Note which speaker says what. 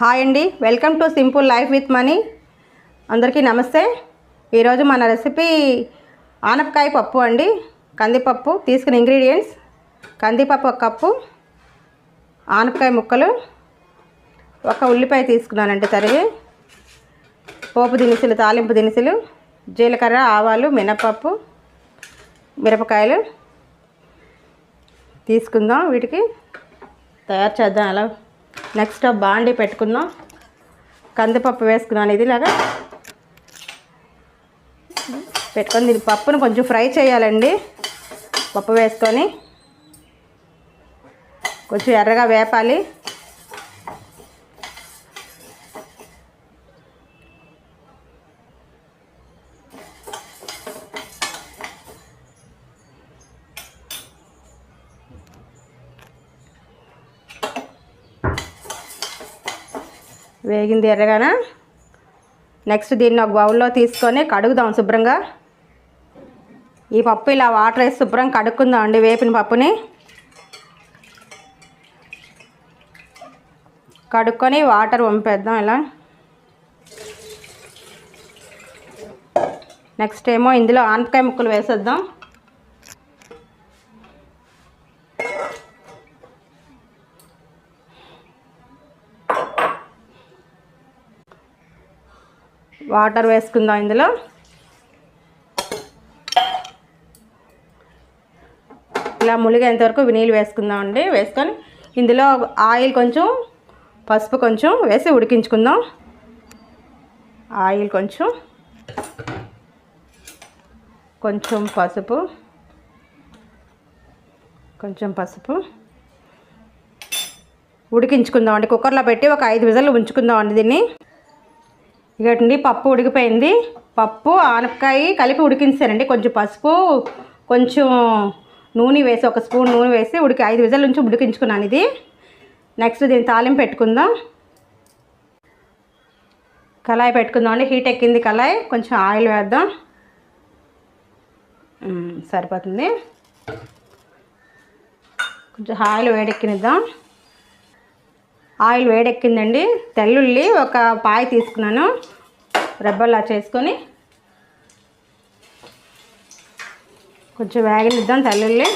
Speaker 1: Hi అండి. Welcome to simple life with money. అందరికీ నమస్తే. ఈరోజు మన రెసిపీ ఆనపకాయ పప్పు అండి. కందిపప్పు తీసుకున్న ఇంగ్రీడియంట్స్. కందిపప్పు ఒక కప్పు ఆనపకాయ ముక్కలు ఒక ఉల్లిపాయ తీసుకున్నానండి తరిగి. పోపు దినుసులు తాలింపు దినుసులు జీలకర్ర ఆవాలు మినపప్పు మిరపకాయలు తీసుకుందాం వీటికి. తయారు చేద్దాం అలా నెక్స్ట్ బాండి పెట్టుకుందాం. కందిపప్పు వేసుకున్నాను ఇది ఇలాగా పెట్టుకొని దీని పప్పును కొంచెం ఫ్రై చేయాలండి. పప్పు వేసుకొని కొంచెం ఎర్రగా వేపాలి. వేగింది ఎర్రగాన. నెక్స్ట్ దీన్ని ఒక బౌల్లో తీసుకొని కడుగుదాం శుభ్రంగా. ఈ పప్పు ఇలా వాటర్ వేసి శుభ్రంగా కడుక్కుందాం అండి వేపిన పప్పుని. కడుక్కొని వాటర్ వంపేద్దాం ఇలా. నెక్స్ట్ ఏమో ఇందులో ఆనపకాయ ముక్కలు వేసేద్దాం. వాటర్ వేసుకుందాం ఇందులో. ఇలా ములిగేంతవరకు నీళ్ళు వేసుకుందాం అండి. వేసుకొని ఇందులో ఆయిల్ కొంచెం పసుపు కొంచెం వేసి ఉడికించుకుందాం. ఆయిల్ కొంచెం కొంచెం పసుపు కొంచెం పసుపు ఉడికించుకుందాం అండి. కుక్కర్లో పెట్టి ఒక ఐదు విజలు ఉంచుకుందాం అండి దీన్ని. ఇకటండి పప్పు ఉడికిపోయింది. పప్పు ఆనపకాయ కలిపి ఉడికించానండి. కొంచెం పసుపు కొంచెం నూనె వేసి ఒక స్పూన్ నూనె వేసి ఉడికి ఐదు విజల నుంచి ఉడికించుకున్నాను ఇది. నెక్స్ట్ దీన్ని తాలింపు పెట్టుకుందాం. కళాయి పెట్టుకుందాం అండి హీట్ ఎక్కింది కళాయి. కొంచెం ఆయిల్ వేద్దాం. సరిపోతుంది. కొంచెం ఆయిల్ వేడెక్కినిద్దాం. ఆయిల్ వేడెక్కిందండి. తెల్లుల్లి ఒక పాయ తీసుకున్నాను. రెబ్బల్లా చేసుకొని కొంచెం వేగనిద్దాం తెల్లుల్లి.